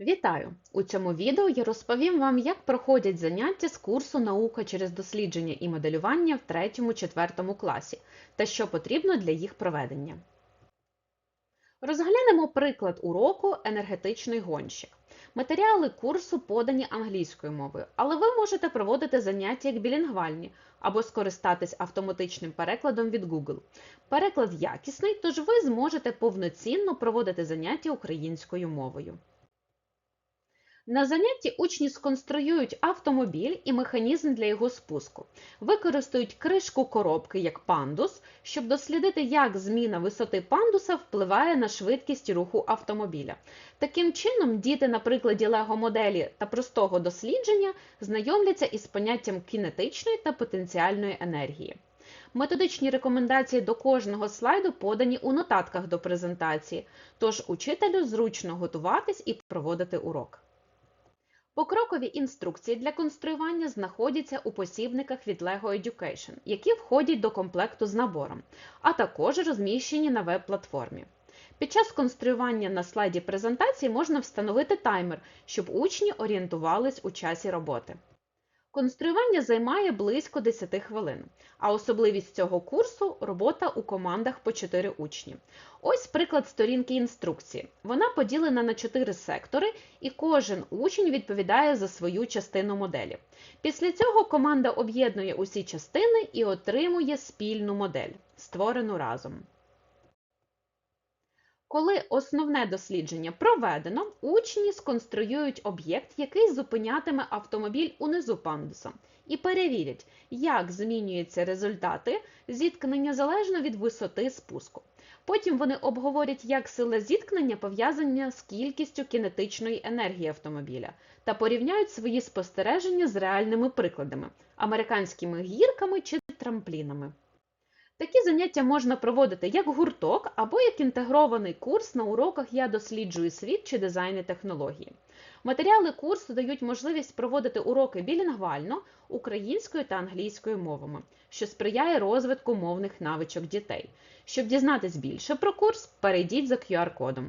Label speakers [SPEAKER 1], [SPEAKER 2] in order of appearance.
[SPEAKER 1] Вітаю! У цьому відео я розповім вам, як проходять заняття з курсу Наука через дослідження і моделювання в 3-4 класі та що потрібно для їх проведення. Розглянемо приклад уроку енергетичний гонщик. Матеріали курсу подані англійською мовою, але ви можете проводити заняття як білінгвальні або скористатись автоматичним перекладом від Google. Переклад якісний, тож ви зможете повноцінно проводити заняття українською мовою. На занятті учні сконструюють автомобіль і механізм для його спуску, використають кришку коробки як пандус, щоб дослідити, як зміна висоти пандуса впливає на швидкість руху автомобіля. Таким чином, діти на прикладі лего-моделі та простого дослідження знайомляться із поняттям кінетичної та потенціальної енергії. Методичні рекомендації до кожного слайду подані у нотатках до презентації, тож учителю зручно готуватись і проводити урок. Покрокові інструкції для конструювання знаходяться у посібниках від LEGO Education, які входять до комплекту з набором, а також розміщені на веб-платформі. Під час конструювання на слайді презентації можна встановити таймер, щоб учні орієнтувались у часі роботи. Конструювання займає близько 10 хвилин, а особливість цього курсу робота у командах по 4 учні. Ось приклад сторінки інструкції. Вона поділена на 4 сектори, і кожен учень відповідає за свою частину моделі. Після цього команда об'єднує усі частини і отримує спільну модель, створену разом. Коли основне дослідження проведено, учні сконструюють об'єкт, який зупинятиме автомобіль унизу пандуса, і перевірять, як змінюються результати зіткнення залежно від висоти спуску. Потім вони обговорять, як сила зіткнення пов'язана з кількістю кінетичної енергії автомобіля та порівняють свої спостереження з реальними прикладами американськими гірками чи трамплінами. Такі заняття можна проводити як гурток або як інтегрований курс на уроках Я досліджую світ чи дизайни технології. Матеріали курсу дають можливість проводити уроки білінгвально українською та англійською мовами, що сприяє розвитку мовних навичок дітей. Щоб дізнатись більше про курс, перейдіть за QR-кодом.